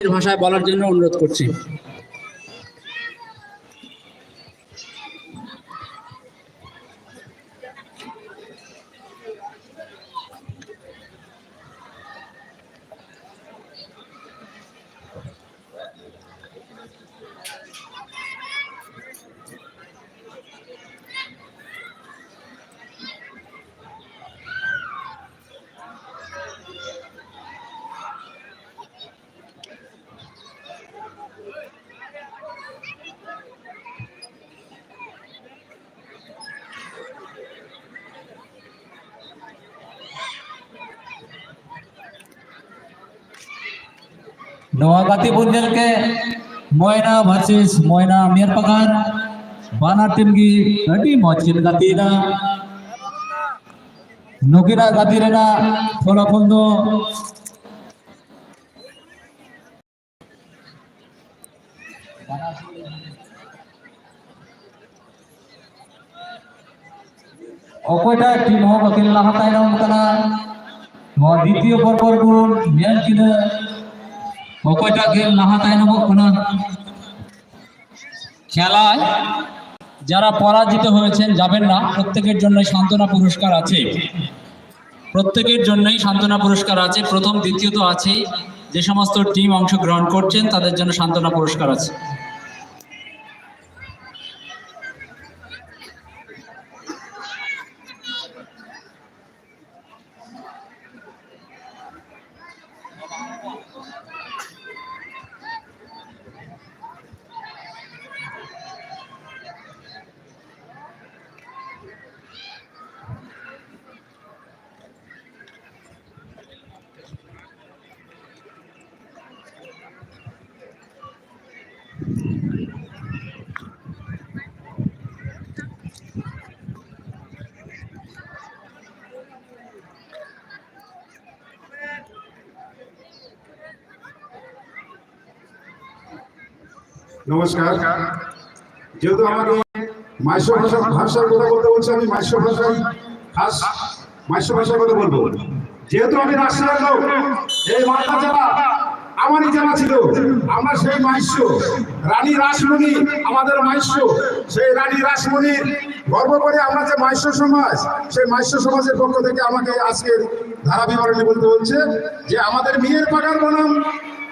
ভাষায় বলার জন্য অনুরোধ করছি। নোয়াগাতি বুঞ্জলকে ময়না ভার্সেস ময়না মিয়ারপাকার বানা টিম কি আডি মচিন গাতি না নকিরা গাতি রেনা ফলাফল দো অকয়টা টিম হব বাকিল লাহা তাইনাম কানা দ্বিতীয় পর্ব গুণ মিয়ান কিনা অকয়টা গেল লাহা তাইনমক কানা খেলায়। যারা পরাজিত হয়েছেন, যাবেন না। প্রত্যেকের জন্য সান্ত্বনা পুরস্কার আছে। প্রত্যেকের জন্যই সান্ত্বনা পুরস্কার আছে। প্রথম, দ্বিতীয় তো আছেই। যে সমস্ত টিম অংশগ্রহণ করছেন, তাদের জন্য সান্ত্বনা পুরস্কার আছে। নমস্কার। যেহেতু আমাকে মাইশ্র ভাষা ভাষার কথা বলতে বলছে, আমি মাইশ্র ভাষায় খাস মাইশ্র ভাষার কথা বলব। যেহেতু আমি রাষ্ট্রের লোক, এই মাথা জেলা আমারই জানা ছিল। আমরা সেই মাইশ্র রানী রাসমণি, আমাদের মাইশ্র সেই রানী রাসমণির গর্ব করে আমরা যে মাইশ্র সমাজ, সেই মাইশ্র সমাজের পক্ষ থেকে আমাকে আজকের ধারা বিবরণী বলতে হচ্ছে যে আমাদের মেয়ের পাকার বনাম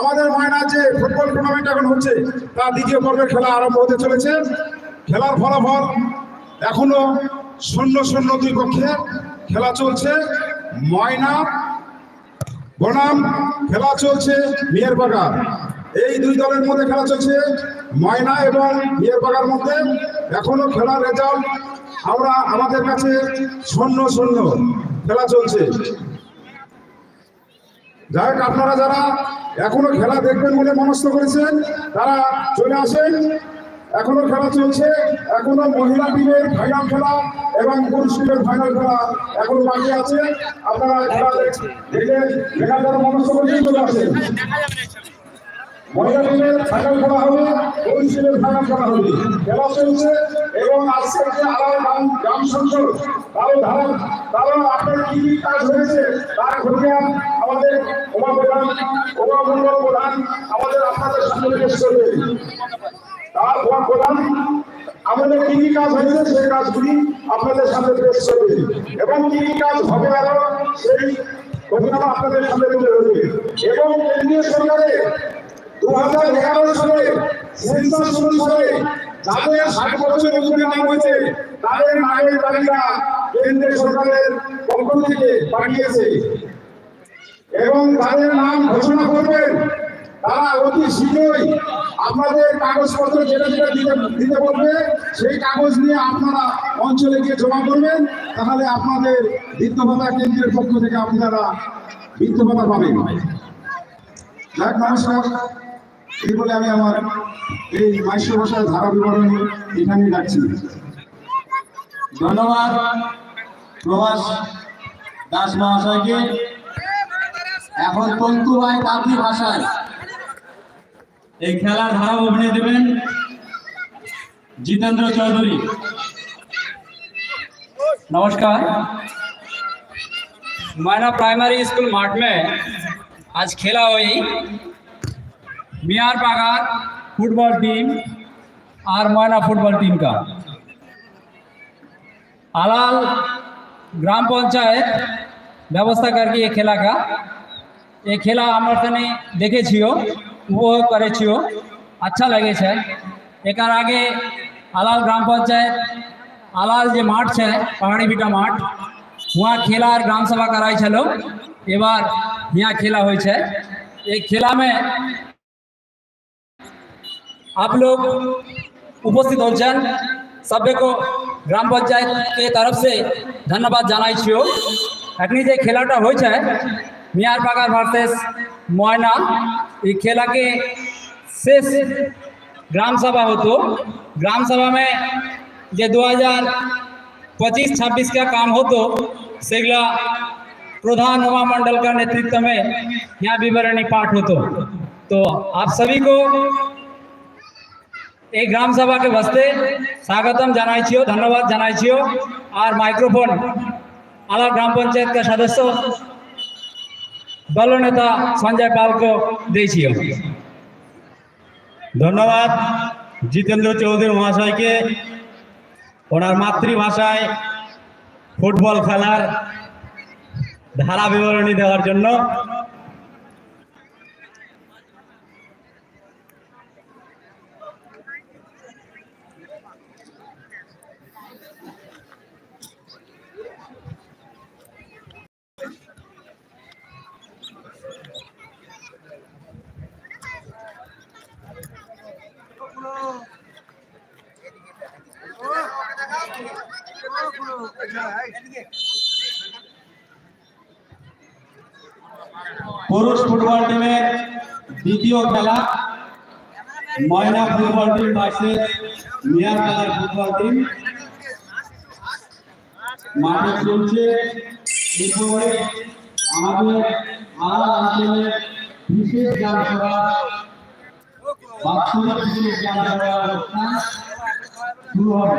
আমাদের ময়না যে ফুটবল টুর্নামেন্ট এখন হচ্ছে তার দ্বিতীয় পর্বের খেলা আরম্ভ হতে চলেছে। খেলার ফলাফল এখনও শূন্য শূন্য দুই পক্ষে খেলা চলছে। ময়না বনাম, খেলা চলছে মেয়ের বাগান এই দুই দলের মধ্যে খেলা চলছে ময়না এবং মেয়ের বাগার মধ্যে। এখনও খেলার রেজাল্ট আমরা আমাদের কাছে শূন্য শূন্য খেলা চলছে। যাই হোক, আপনারা যারা এখনও খেলা দেখবেন বলে মনস্থ করেছেন। তারা চলে আসেন। এখনও খেলা চলছে। এখনও মহিলা টিমের ফাইনাল খেলা এবং পুরুষ টিমের ফাইনাল খেলা এখনও বাকি আছে। আপনারা খেলা দেখ- দেখে দেখার জন্য মনস্থ করেছেন, চলে আসেন। হবে খেলা চলছে এবং কাজ হয়েছে, তার আমাদের প্রধান প্রধান আমাদের আপনাদের তার প্রধান আমাদের কি কি কাজ হয়েছে, সেই কাজগুলি আপনাদের সামনে পেশ করবে। এবং কি কি কাজ হবে আরও, সেই আপনাদের সামনে তুলে ধরবে। এবং কেন্দ্রীয় সরকারের দু হাজার এগারো নাম হয়েছে, তাদের কেন্দ্রীয় সরকারের থেকে পাঠিয়েছে। এবং তাদের নাম ঘোষণা করবেন, তারা অতি শীঘ্রই আপনাদের কাগজপত্র যেটা যেটা দিতে দিতে বলবে, সেই কাগজ নিয়ে আপনারা অঞ্চলে গিয়ে জমা করবেন, তাহলে আপনাদের বৃত্ত ভাতা কেন্দ্রের পক্ষ থেকে আপনারা বৃত্ত ভাতা পাবেন নমস্কার। এই বলে আমি আমার এই মাইশ্র ভাষার ধারা বিবরণী এখানে রাখছি ধন্যবাদ প্রভাস দাস মহাশয়কে এখন তন্তু ভাই কাকি ভাষায় এই খেলার ধারা অভিনয় দেবেন জিতেন্দ্র চৌধুরী नमस्कार मायना प्राइमरी स्कूल माठ में आज खेला हुई मियार बागार फुटबॉल टीम और मोयना फुटबॉल टीम का आलाल ग्राम पंचायत ব্যবস্থা করকে এই খেলা কা এই খেলা আমার এখানে দেখেছিও উপভোগ করেছিও আচ্ছা লেগেছে একার আগে আলাল গ্রাম পঞ্চায়েত আলাল যে মাঠ છે পাহাড়ি বিটা মাঠ वहाँ खेला और ग्राम सभा कराई छलो এবার यहाँ खेला हुई है एक खेला में आप लोग উপস্থিত হচ্ছেন সবাইকে গ্রাম পঞ্চায়েত के तरफ से ধন্যবাদ জানাইছিও এখনি যে খেলাটা হয়েছে মিয়ার বাগার ভার্সেস ময়না এই খেলাকে শেষ গ্রাম सभा হতো ग्राम सभा में যে দু হাজার पच्चीस छब्बीस का काम हो तो सेगला प्रधान उमा मंडल का नेतृत्व में यहाँ विवरणी पाठ हो तो तो आप सभी को এই গ্রাম সভাকে বসতে স্বাগতম জানাইছিও, ধন্যবাদ জানাইছিও। আর মাইক্রোফোন আলা গ্রাম পঞ্চায়েত সদস্য দলনেতা সঞ্জয় পালকে দিয়েছিও। ধন্যবাদ জিতেন্দ্র চৌধুরী মহাশয়কে। ওনার মাতৃভাষায় ফুটবল খেলার ধারা বিবরণী দেওয়ার জন্য পুরুষ ফুটবল টিমের দ্বিতীয় খেলা ময়না ফুটবল টিম ভার্সেস মিয়ার কালার ফুটবল টিম। মাঠে চলছে আমাদের আলাদা অঞ্চলের বিশেষ গ্রামসভা বাৎসরিক বিশেষ গ্রামসভা অনুষ্ঠান শুরু হবে।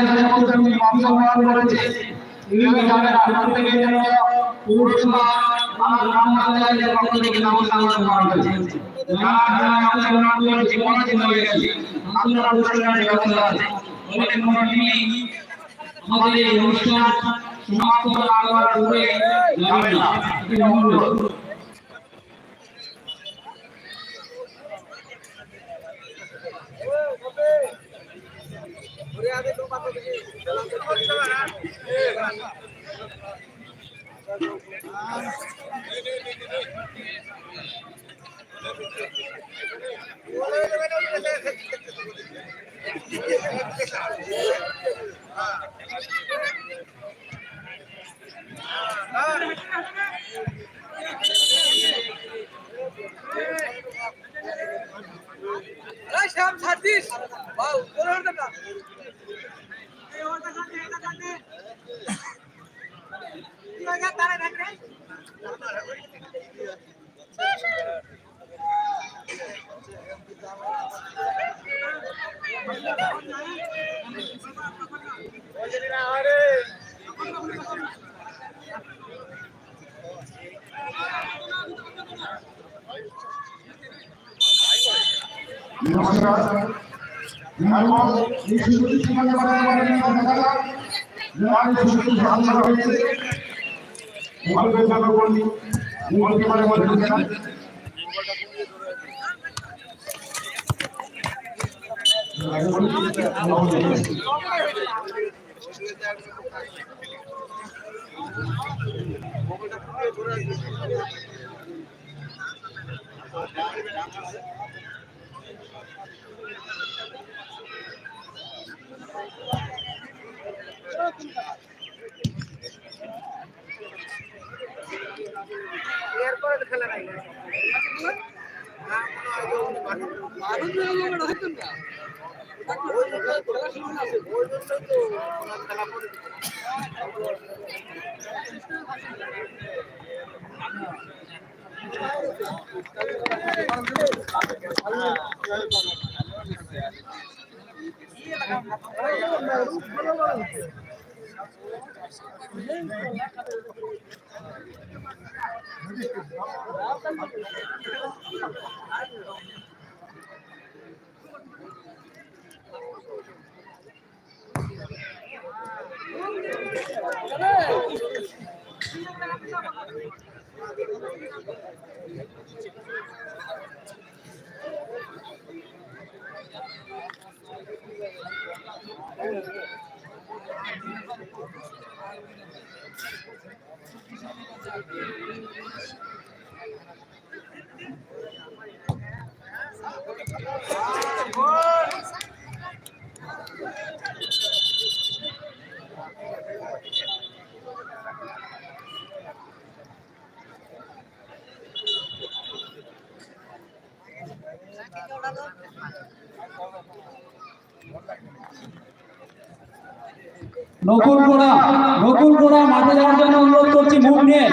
যে সমস্ত টিম অংশগ্রহণ করেছে এইভাবে যারা প্রত্যেকের জন্য পুরস্কার আমার গ্রাম পঞ্চায়েতের পক্ষ থেকে নমস্কার করা হয়েছে যারা যারা অংশগ্রহণ করেছে কোনো দিন হয়ে গেছে আপনারা পুরস্কারের ব্যবস্থা আছে অনেক মন্ডলী আমাদের এই অনুষ্ঠান সমাপ্ত হওয়ার পূর্বে যাবেন না এটি অনুরোধ এই শ্যাম ছাড়ছিস বাউ তোর হতে না এই ওটা কাটে এটা কাটে কি হয়ে গেল তারে দেখ রে নমস্কার এবং এই সুযোগটি সমাজে বাড়ানো দেখা যাক এই সুযোগটি সামনে হয়েছে ভারতের জনগণী গোলকিপারের মধ্যে খেলা Hey! নকুল গোড়া মাঠে যাওয়ার জন্য অনুরোধ করছি মুখ নিয়ে।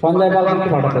সঞ্জয় একটু পাঠাতে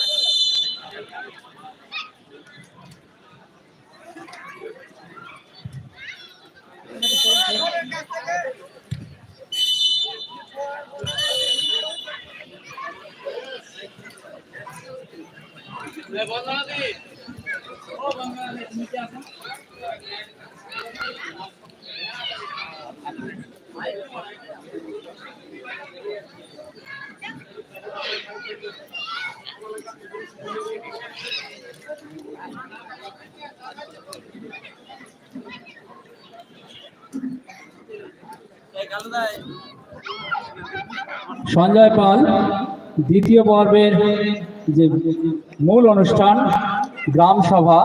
সঞ্জয় পাল দ্বিতীয় পর্বের যে মূল অনুষ্ঠান গ্রাম সভা